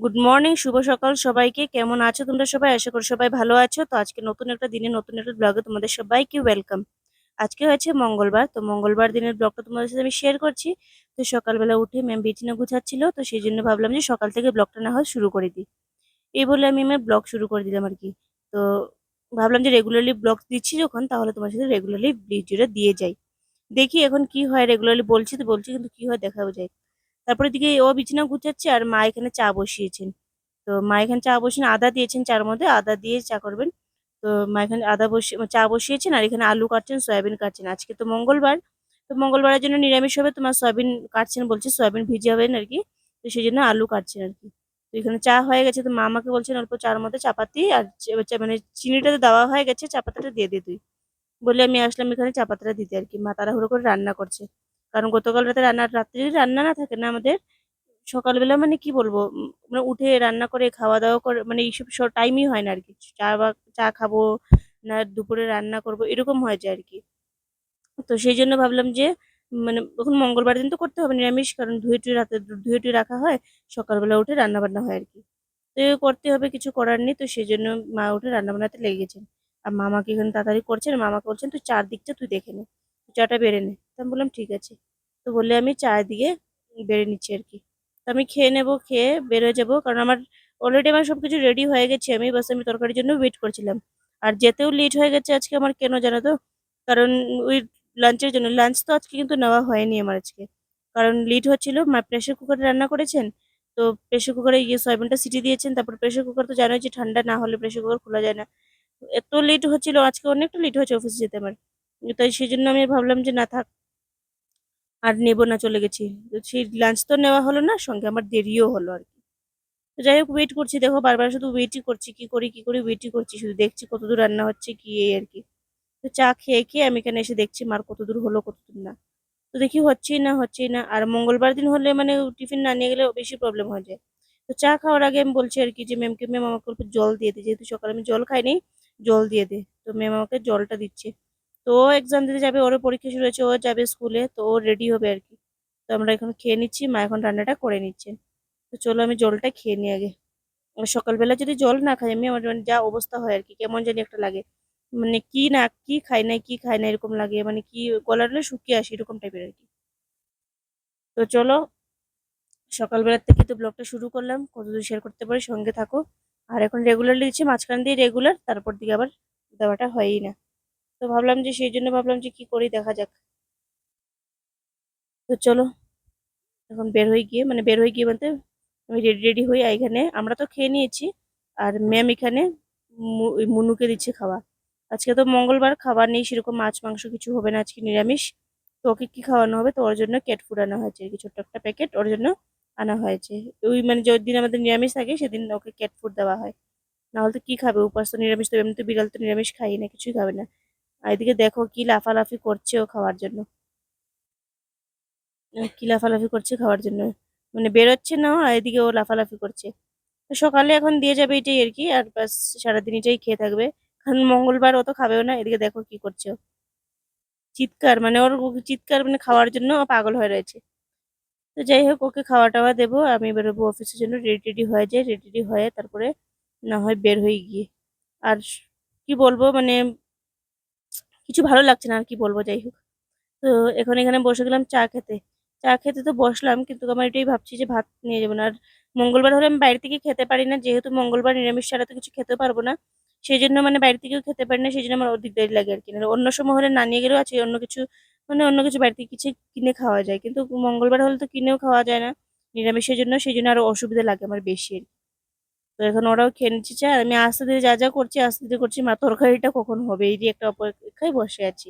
Good morning শুভ সকাল সবাইকে। কেমন আছো তোমরা সবাই? আশা করি সবাই ভালো আছো। তো আজকে নতুন একটা দিনে, নতুন একটা ব্লগে তোমাদের সবাইকে ওয়েলকাম আজকে হয়েছে মঙ্গলবার। তো মঙ্গলবার দিনের ব্লগটা তোমাদের সাথে আমি শেয়ার করছি। তো সকালবেলা উঠে ম্যাম বিছানা গুছাচ্ছিল। তো সেই জন্য ভাবলাম যে সকাল থেকে ব্লগটা না হয় শুরু করে দিই। এই বলে আমি আমার ব্লগ শুরু করে দিলাম আর কি। তো ভাবলাম যে রেগুলারলি ব্লগ দিচ্ছি যখন, তাহলে তোমার সাথে রেগুলারলি ভিডিওটা দিয়ে যাই। দেখি এখন কি হয় রেগুলারলি বলছি তো বলছি, কিন্তু কি হয় দেখাও যায়। তারপরে দিকে ও বিছানা গুছাচ্ছে আর মা এখানে চা বসিয়েছেন। তো মা এখানে চা বসিয়ে আদা দিয়েছেন চার মধ্যে, আদা দিয়ে চা করবেন। তো মা এখানে আদা বসিয়ে, চা বসিয়েছেন আর এখানে আলু কাটছেন, সয়াবিন কাটছেন। আজকে তো মঙ্গলবার, তো মঙ্গলবারের জন্য নিরামিষ হবে, তোমার সয়াবিন কাটছেন বলছে, সয়াবিন ভিজে হবেন আর কি তো সেই জন্য আলু কাটছেন আর কি। তো এখানে চা হয়ে গেছে, তো মা আমাকে বলছেন অল্প চার মধ্যে চাপাতি আর মানে চিনিটা তো দেওয়া হয়ে গেছে, চাপাতিটা দিয়ে দে তুই। বলে আমি আসলাম এখানে চাপাতিটা দিতে আর কি। মা তাড়াহুড়ো করে রান্না করছে। কারণ গতকাল রাতে রান্না রাত্রি রান্না না থাকে না আমাদের, সকালবেলা মানে কি বলব মানে উঠে রান্না করে খাওয়া দাওয়া করে মানে এইসব সব টাইমই হয় না আর কি। চা বা, চা খাব না দুপুরে রান্না করব, এরকম হয় যায় আর কি। তো সেই জন্য ভাবলাম যে মানে এখন মঙ্গলবার দিন তো করতে হবে, নিরামিষ, কারণ ধুয়ে টুয়ে রাতে ধুয়ে টুয়ে রাখা হয়, সকালবেলা উঠে রান্না বান্না হয় আর কি। তো করতে হবে, কিছু করার নেই, তো সেই জন্য মা উঠে রান্না বান্নাতে লেগে গেছেন। আর মামাকে এখানে তাড়াতাড়ি করছেন মামাকে বলছেন, তুই চারদিকটা তুই দেখে নে। চাটা বেড়ে নে। তো আমি বললাম, ঠিক আছে। তো বললে, আমি চা দিয়ে বেড়ে নিচ্ছি আর কি। তো আমি খেয়ে নেব, খেয়ে বেরোয় যাব, কারণ আমার অলরেডি আমার সব কিছু রেডি হয়ে গেছে। আমি বাস আমি তরকারির জন্য ওয়েট করছিলাম। আর যেতেও লেট হয়ে গেছে আজকে আমার, কেন জানো তো? কারণ ওই লাঞ্চের জন্য লাঞ্চ তো আজকে কিন্তু নেওয়া হয়নি আমার আজকে। কারণ লেট হচ্ছিল, মা প্রেশার কুকারে রান্না করেছেন। তো প্রেশার কুকারে ইয়ে সয়াবিনটা সিটি দিয়েছেন। তারপর প্রেশার কুকার তো জানোই যে ঠান্ডা না হলে প্রেশার কুকার খোলা যায় না। এত লেট হচ্ছিল, আজকে অনেকটা লেট হয়েছে অফিসে যেতে আমার। তাই সেই জন্য আমি ভাবলাম যে না থাক, আর নেব না চলে গেছি। তো সেই লাঞ্চ তো নেওয়া হলো না, সঙ্গে আমার দেরিও হলো আর কি। তো যাই হোক ওয়েট করছি, দেখো বারবার শুধু ওয়েটই করছি, কি করি কি করি ওয়েটই করছি, শুধু দেখছি কতদূর রান্না হচ্ছে, কি এই আর কি। তো চা খেয়ে খেয়ে আমি এখানে এসে দেখছি মার কতদূর হলো কতদূর না। তো দেখি হচ্ছেই না হচ্ছেই না। আর মঙ্গলবার দিন হলে মানে টিফিন না নিয়ে গেলে বেশি প্রবলেম হয়ে যায়। তো চা খাওয়ার আগে আমি বলছি আর কি যে ম্যামকে ম্যাম আমাকে জল দিয়ে দে। যেহেতু সকালে আমি জল খাইনি, জল দিয়ে দে। তো ম্যাম আমাকে জলটা দিচ্ছে। তো ও এক্সাম দিতে যাবে, ওরও পরীক্ষা শুরু হয়েছে, ও যাবে স্কুলে তো ও রেডি হবে আর কি। তো আমরা এখন খেয়ে নিচ্ছি, মা এখন রান্নাটা করে নিচ্ছেন তো চলো আমি জলটা খেয়ে নিই আগে। সকালবেলা যদি জল না খাই, আমি আমার মানে যা অবস্থা হয় আর কি, কেমন জানি একটা লাগে। মানে কি না, কি খাই না কি খাই না এরকম লাগে। মানে কি গলাটা শুকিয়ে আসে এরকম টাইপের আর কি। তো চলো, সকালবেলার থেকে তো ব্লগটা শুরু করলাম। কতদূর শেয়ার করতে পারি, সঙ্গে থাকো। আর এখন রেগুলারলি দিচ্ছি, মাঝখান দিয়ে রেগুলার তারপর দিকে আবার দেওয়াটা হয়ই না। তো ভাবলাম যে সেই জন্য ভাবলাম যে কি করি, দেখা যাক। তো চলো, এখন বের হয়ে গিয়ে মানে বের হয়ে গিয়ে বলতে আমি রেডি রেডি হই এখানে। আমরা তো খেয়ে নিয়েছি, আর ম্যাম এখানে মুনুকে দিচ্ছে খাওয়া। আজকে তো মঙ্গলবার, খাবার নেই, সেরকম মাছ, মাংস কিছু হবে না, আজকে নিরামিষ। তো ওকে কি খাওয়ানো হবে? তো ওর জন্য ক্যাট ফুড আনা হয়েছে, আর কি, ছোট্ট একটা প্যাকেট ওর জন্য আনা হয়েছে। ওই মানে যেদিন আমাদের নিরামিষ থাকে, সেদিন ওকে ক্যাট ফুড দেওয়া হয়। না হলে তো কি খাবে? উপাস তো নিরামিষ, তো এমনি তো বিড়াল তো নিরামিষ খাই না, কিছুই খাবে না। আর এদিকে দেখো কি লাফালাফি করছে ও খাওয়ার জন্য। কি লাফালাফি করছে খাওয়ার জন্য। মানে বেরোচ্ছে না আর এদিকে ও লাফালাফি করছে। সকালে এখন দিয়ে যাবে এটাই আর কি, আর ব্যাস সারাদিন এটাই খেয়ে থাকবে। কারণ মঙ্গলবার ও তো খাবেও না, এদিকে দেখো কি করছে ও। চিৎকার মানে ওর চিৎকার মানে খাওয়ার জন্য পাগল হয়ে রয়েছে। তো যাই হোক, ওকে খাওয়া টাওয়া দেবো, আমি বেরোবো অফিসের জন্য রেডি রেডি হয়ে যাই রেডি রেডি হয়ে তারপরে না হয় বের হয়ে গিয়ে। আর কি বলব মানে কিছু ভালো লাগছে না আর কি বলব, যাই হোক। তো এখন এখানে বসে গেলাম চা খেতে। চা খেতে তো বসলাম, কিন্তু আমার এটাই ভাবছি যে ভাত নিয়ে যাব না। আর মঙ্গলবার হলে আমি বাইরে থেকে খেতে পারি না, যেহেতু মঙ্গলবার নিরামিষ, ছাড়া তো কিছু খেতে পারব না। সেই জন্য মানে বাইরে থেকেও খেতে পারি না সেই জন্য আমার অধিক দেরি লাগে আর কি। অন্য সময় হলে না নিয়ে গেলেও আছে, অন্য কিছু মানে অন্য কিছু বাড়ি থেকে কিছু কিনে খাওয়া যায়। কিন্তু মঙ্গলবার হলে তো কিনেও খাওয়া যায় না, নিরামিষের জন্য সেই জন্য আরও অসুবিধা লাগে আমার বেশি আর কি। তো এখন ওরাও খেয়ে নিচ্ছে চা আমি আস্তে ধীরে যা যা করছি আস্তে ধীরে করছি মা তরকারিটা কখন হবে? এই একটা অপেক্ষায় বসে আছি।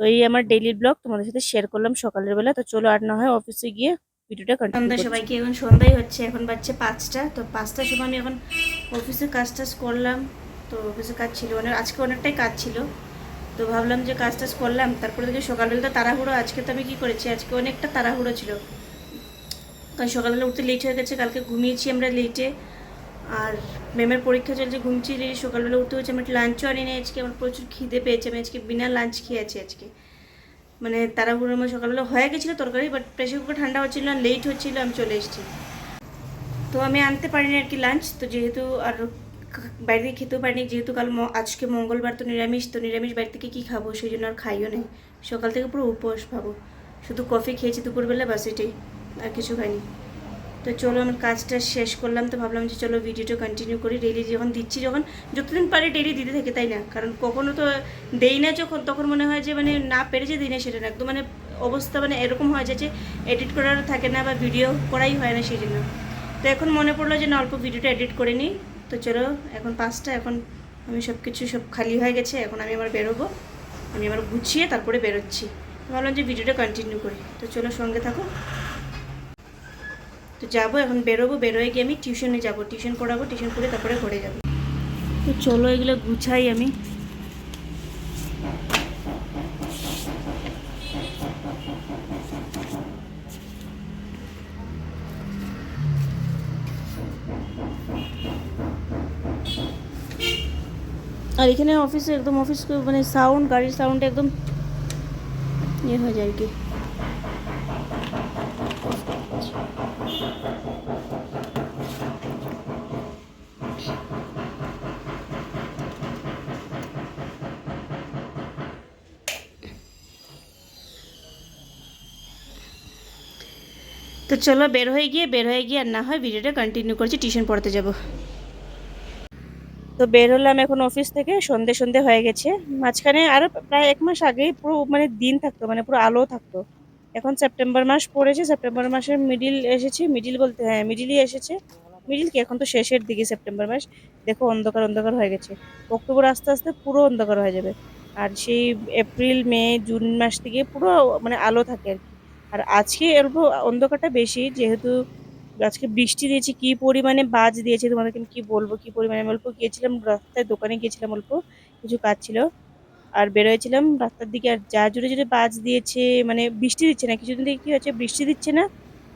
তো এই আমার ডেইলি ব্লগ তোমাদের সাথে শেয়ার করলাম সকালের বেলা। তো চলো আর না হয় অফিসে গিয়ে ভিডিওটা সন্ধ্যা সবাইকে এখন সন্ধ্যাই হচ্ছে এখন বাচ্চা পাঁচটা। তো পাঁচটার সময় আমি এখন অফিসে কাজ টাজ করলাম। তো অফিসে কাজ ছিল অনেক আজকে অনেকটাই কাজ ছিল। তো ভাবলাম যে কাজ টাজ করলাম তারপরে দেখি সকালবেলা তো তাড়াহুড়ো আজকে তো আমি কী করেছি? আজকে অনেকটা তাড়াহুড়ো ছিল। কারণ সকালবেলা উঠতে লেট হয়ে গেছে কালকে ঘুমিয়েছি আমরা লেটে আর ম্যামের পরীক্ষা চলছে ঘুমছি লেটে সকালবেলা উঠতে হচ্ছে আমি লাঞ্চও আনি না আজকে, আমার প্রচুর খিদে পেয়েছে, আমি আজকে বিনা লাঞ্চ খেয়েছি আজকে। মানে তাড়াহুড়োর মধ্যে সকালবেলা হয়ে গেছিল তরকারি বাট প্রেশার কুকার ঠান্ডা হচ্ছিল লেট হচ্ছিল, আমি চলে এসেছি। তো আমি আনতে পারিনি আর কি লাঞ্চ তো যেহেতু আর বাইরে থেকে খেতেও পারিনি, যেহেতু কাল আজকে মঙ্গলবার, তো নিরামিষ তো নিরামিষ বাড়ি থেকে কী খাব, সেই জন্য আর খাইও নেই। সকাল থেকে পুরো উপোস পাবো শুধু কফি খেয়েছি দুপুরবেলা বাস এটাই, আর কিছু খাইনি। তো চলো আমার কাজটা শেষ করলাম, তো ভাবলাম যে চলো ভিডিওটা কন্টিনিউ করি। ডেইলি যখন দিচ্ছি, যখন যতদিন পারি ডেইলি দিতে থাকে, তাই না? কারণ কখনো তো দেই না যখন, তখন মনে হয় যে মানে না পেরেছে দিই না সেটা না। একদম মানে অবস্থা মানে এরকম হয় যে এডিট করার থাকে না বা ভিডিও করাই হয় না সেই জন্য তো এখন মনে পড়ল যে না, অল্প ভিডিওটা এডিট করে নিই। তো চলো, এখন পাঁচটা, এখন আমি সব কিছু সব খালি হয়ে গেছে। এখন আমি আবার বেরোবো। আমি আবার গুছিয়ে তারপরে বেরোচ্ছি। ভাবলাম যে ভিডিওটা কন্টিনিউ করি। তো চলো সঙ্গে থাকো। তো যাব, এখন বেরোবো, বেরোয় গিয়ে আমি টিউশনে যাব। টিউশন পড়াবো টিউশন পড়ে তারপরে ঘরে যাব। তো চলো এগুলো গুছাই আমি। আর এখানে অফিসে একদম অফিস মানে সাউন্ড গাড়ির সাউন্ড একদম ইয়ে হয়ে যায় আর কি। তো চলো বের হয়ে গিয়ে, বের হয়ে গিয়ে আর না হয় ভিডিওটা কন্টিনিউ করছি টিউশন পড়তে যাব। তো বের হলাম এখন অফিস থেকে, সন্ধে সন্ধে হয়ে গেছে। মাঝখানে আরও প্রায় এক মাস আগেই পুরো মানে দিন থাকতো মানে পুরো আলো থাকতো। এখন সেপ্টেম্বর মাস পড়েছে, সেপ্টেম্বর মাসের মিডিল এসেছে মিডিল বলতে হ্যাঁ মিডিলই এসেছে। মিডিল কি? এখন তো শেষের দিকে সেপ্টেম্বর মাস। দেখো অন্ধকার অন্ধকার হয়ে গেছে। অক্টোবর আস্তে আস্তে পুরো অন্ধকার হয়ে যাবে। আর সেই এপ্রিল, মে, জুন মাস থেকে পুরো মানে আলো থাকে আর কি। আর আজকে অল্প অন্ধকারটা বেশি, যেহেতু আজকে বৃষ্টি দিয়েছে, কি পরিমাণে বাজ দিয়েছে তোমাদেরকে আমি কি বলব, কি পরিমাণে আমি অল্প গিয়েছিলাম, রাস্তায় দোকানে গিয়েছিলাম অল্প কিছু কাজ ছিল। আর বেরোয়েছিলাম রাস্তার দিকে, আর যা জুড়ে জুড়ে বাজ দিয়েছে মানে বৃষ্টি দিচ্ছে না, কিছুদিন থেকে কি হচ্ছে, বৃষ্টি দিচ্ছে না,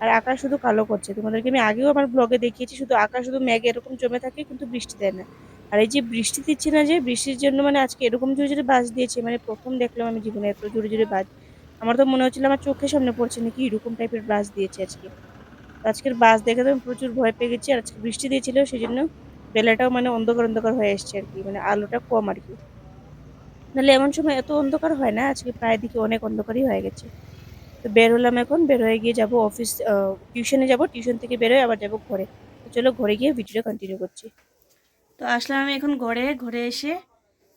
আর আকাশ শুধু কালো করছে। তোমাদেরকে আমি আগেও আমার ব্লগে দেখিয়েছি, শুধু আকাশ, শুধু ম্যাগ এরকম জমে থাকে, কিন্তু বৃষ্টি দেয় না। আর এই যে বৃষ্টি দিচ্ছে না যে, বৃষ্টির জন্য মানে আজকে এরকম জোরে জোরে বাজ দিয়েছে মানে প্রথম দেখলাম আমি জীবনে এত জোরে জোরে বাজ। আমার তো মনে হচ্ছিল আমার চোখের সামনে পড়ছে নাকি এরকম টাইপের বাজ দিয়েছে আজকে। আজকের বাস দেখে তো আমি প্রচুর ভয় পেয়ে গেছি আর আজকে বৃষ্টি দিয়েছিল সেই জন্য বেলাটাও মানে অন্ধকার অন্ধকার হয়ে এসছে আর কি মানে আলোটা কম আর কি। নাহলে এমন সময় এত অন্ধকার হয় না, আজকে প্রায় দিকে অনেক অন্ধকারই হয়ে গেছে। তো বের হলাম এখন, বের হয়ে গিয়ে যাব অফিস টিউশনে যাব টিউশন থেকে বেরোয় আবার যাব ঘরে। তো চলো ঘরে গিয়ে ভিডিওটা কন্টিনিউ করছি। তো আসলাম আমি এখন ঘরে ঘরে এসে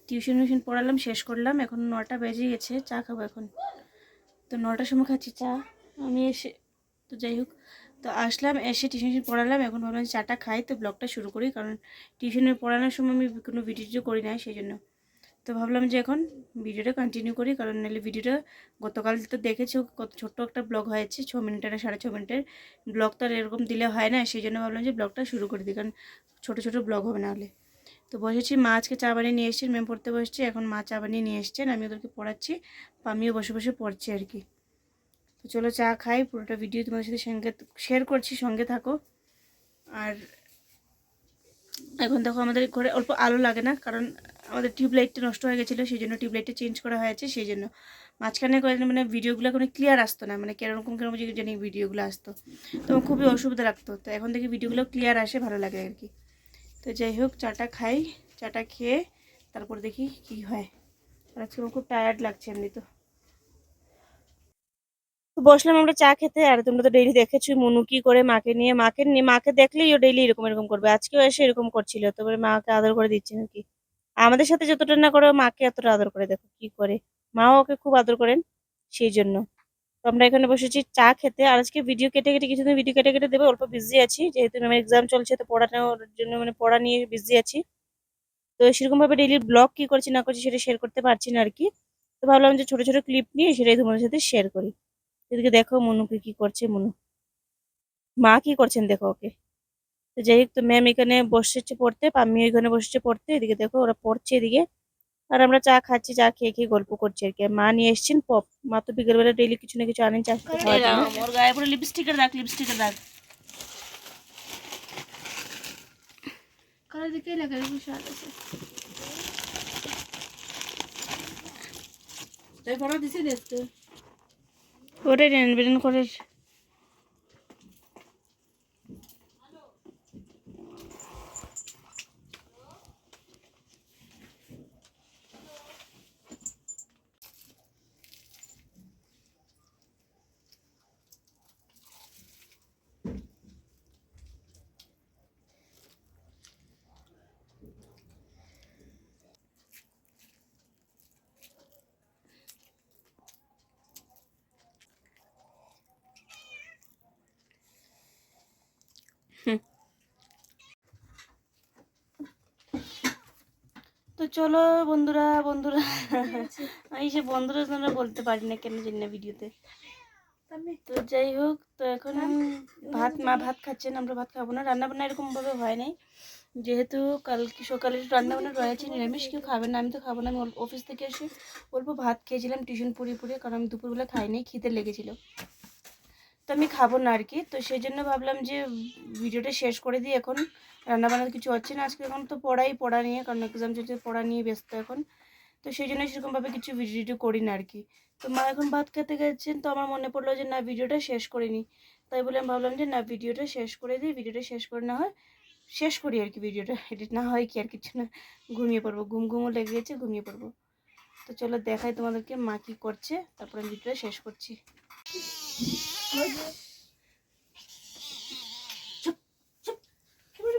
টিউশন টিউশন পড়ালাম, শেষ করলাম, এখন নটা বেজে গেছে, চা খাব এখন। তো নটার সময় খাচ্ছি। চা। আমি এসে, তো যাই হোক, তো আসলাম, এসে টিউশন পড়ালাম। এখন ভাবলাম চাটা খাই, তো ব্লগটা শুরু করি, কারণ টিউশনে পড়ানোর সময় আমি কোনো ভিডিও করি না, সেই জন্য। তো ভাবলাম যে এখন ভিডিওটা কন্টিনিউ করি, কারণ নাহলে ভিডিওটা গতকাল তো দেখেছ, কত ছোট্ট একটা ব্লগ হয়েছে, ছ মিনিটের সাড়ে ছ মিনিটের। ব্লগ তো আর এরকম দিলে হয় না, সেই জন্য ভাবলাম যে ব্লগটা শুরু করে দিই, কারণ ছোটো ছোটো ব্লগ হবে না হলে। তো বসেছি মা আজকে চা বানিয়ে নিয়ে এসেছেন ম্যাম পড়তে বসছি। এখন মা চা বানিয়ে নিয়ে এসছেন, আমি ওদেরকে পড়াচ্ছি। আমিও বসে বসে পড়ছি আর কি। তো চলো চা খাই, পুরোটা ভিডিও তোমাদের সাথে সঙ্গে শেয়ার করছি, সঙ্গে থাকো। আর এখন দেখো আমাদের ঘরে অল্প আলো লাগে না, কারণ আমাদের টিউবলাইটটা নষ্ট হয়ে গেছিল, সেই জন্য টিউবলাইটটা চেঞ্জ করা হয়েছে, সেই জন্য। মাঝখানে কয়েকদিন মানে ভিডিওগুলো কোনো ক্লিয়ার আসতো না মানে কীরকম কীরকম জানি ভিডিওগুলো আসতো। তো খুবই অসুবিধা লাগতো। তো এখন থেকে ভিডিওগুলো ক্লিয়ার আসে, ভালো লাগে আর কি। তো যাই হোক, চাটা খাই, চাটা খেয়ে তারপর দেখি কি হয়। আর আজকে আমার খুব টায়ার্ড লাগছে এমনি তো। বসলাম আমরা চা খেতে, আর তোমরা তো ডেইলি দেখেছ মনু কি করে মাকে নিয়ে মাকে নিয়ে, মাকে দেখলেই ও ডেইলি এরকম এরকম করবে। আজকেও এসে এরকম করছিল তারপরে মাকে আদর করে দিচ্ছে নাকি? আমাদের সাথে যতটা না করে, মাকে এতটা আদর করে, দেখো কি করে। মাও ওকে খুব আদর করেন, সেই জন্য। তো আমরা এখানে বসেছি চা খেতে। আর আজকে ভিডিও কেটে কেটে, কিছুদিন ভিডিও কেটে কেটে দেবে, অল্প বিজি আছি। যেহেতু আমার এক্সাম চলছে, তো পড়ানোর জন্য মানে পড়া নিয়ে বিজি আছি। তো সেরকম ভাবে ডেইলি ব্লগ কি করছি, না করছি সেটা শেয়ার করতে পারছি না আর কি তো ভাবলাম যে ছোট ছোট ক্লিপ নিয়ে সেটাই তোমাদের সাথে শেয়ার করি। এদিকে দেখো মনুকে কি করছে মনু। মা কি করছেন দেখো ওকে। তো যাই হোক, তো ম্যাম এখানে বসেছে পড়তে আমি এখানে বসেছে পড়তে। এদিকে দেখো ওরা পড়ছে এদিকে। আর আমরা চা খাচ্ছি চা খেয়ে খেয়ে গল্প করছি আর কি। মা নিয়ে এসছেন পপ। মা তো বিকেলবেলা ডেইলি কিছু না কিছু আনেন চা ওর গায়ে পুরো লিপস্টিকের দাগ লিপস্টিকের দাগ। কালার দিকে লাগে বিশাল আছে তাই পড়া দিছি দেখতে। ওটাই নেন বেরেন করে চলো বন্ধুরা বন্ধুরা। আমি সে বন্ধুরা তোমরা বলতে পারি না কেন জানি না ভিডিওতে। তো যাই হোক তো এখন ভাত মা ভাত খাচ্ছেন আমরা ভাত খাব না। রান্না বান্না এরকম ভাবে হয় নাই। যেহেতু কালকে সকালে রান্না বান্না রয়েছে নিরামিষ কেউ খাবে না আমি তো খাব না আমি অফিস থেকে এসে অল্প ভাত খেয়েছিলাম টিউশন পড়িয়ে পড়িয়ে কারণ আমি দুপুরবেলা খাইনি খিদে লেগেছিল। তো আমি খাব না আর কি তো সেই জন্য ভাবলাম যে ভিডিওটা শেষ করে দিই এখন। রান্না বান্নার কিছু হচ্ছে না। আজকে এখন তো পড়াই, পড়া নিয়ে, কারণ এক্সাম চলছে, পড়া নিয়ে ব্যস্ত এখন। তো সেই জন্য সেরকমভাবে কিছু ভিডিও করি না আর কি তো মা এখন ভাত খেতে গেছেন, তো আমার মনে পড়ল যে না ভিডিওটা শেষ করিনি তাই বলে আমি ভাবলাম যে না ভিডিওটা শেষ করে দিই ভিডিওটা শেষ করে না হয় শেষ করি আর কি ভিডিওটা এডিট না হয় কি আর কিছু না, ঘুমিয়ে পড়ব। ঘুম ঘুমও লেগে গেছে, ঘুমিয়ে পড়ব। তো চলো দেখাই তোমাদেরকে মা কী করছে, তারপরে আমি ভিডিওটা শেষ করছি।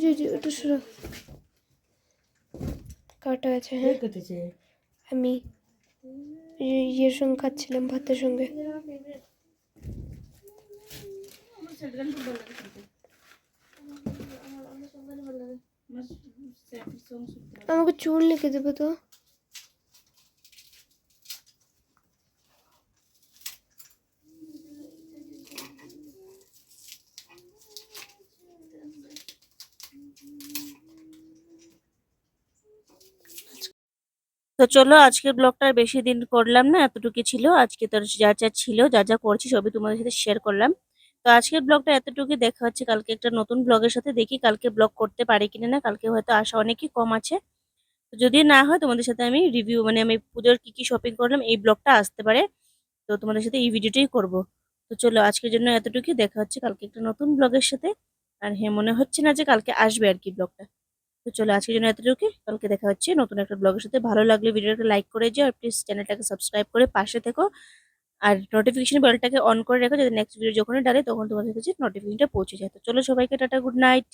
ওই যে ওটা সরো। কাটা আছে হ্যাঁ। আমি ইয়ের সঙ্গে খাচ্ছিলাম ভাতের সঙ্গে। আমাকে চুল লিখে দেবো তো? তো চলো আজকের ব্লগটা বেশি দিন করলাম না এতটুকু ছিল। আজকে তোর যা যা ছিল, যা যা করছি সবই তোমাদের সাথে শেয়ার করলাম। তো আজকের ব্লগটা এতটুকু দেখা হচ্ছে কালকে একটা নতুন ব্লগের সাথে। দেখি কালকে ব্লগ করতে পারি কিনা না, কালকে হয়তো আসা অনেকই কম আছে। তো যদি না হয়, তোমাদের সাথে আমি রিভিউ মানে আমি পুজোর কি কি শপিং করলাম, এই ব্লগটা আসতে পারে। তো তোমাদের সাথে এই ভিডিওটাই করব। তো চলো আজকের জন্য এতটুকুই, দেখা হচ্ছে কালকে একটা নতুন ব্লগের সাথে। আর হ্যাঁ মনে হচ্ছে না যে কালকে আসবে আর কি ব্লগটা তো চলো আজকের জন্য এতটুকু কালকে দেখা হচ্ছে নতুন একটা ব্লগের সাথে। ভালো লাগলে ভিডিওটাকে লাইক করে যাও আর প্লিজ চ্যানেলটাকে সাবস্ক্রাইব করে পাশে থেকো। আর নোটিফিকেশন বেলটাকে অন করে রাখো যাতে নেক্সট ভিডিও যখনই ডালে তখন তোমাদের কাছে নোটিফিকেশনটা পৌঁছে যায়। তো চলো সবাইকে টাটা গুড নাইট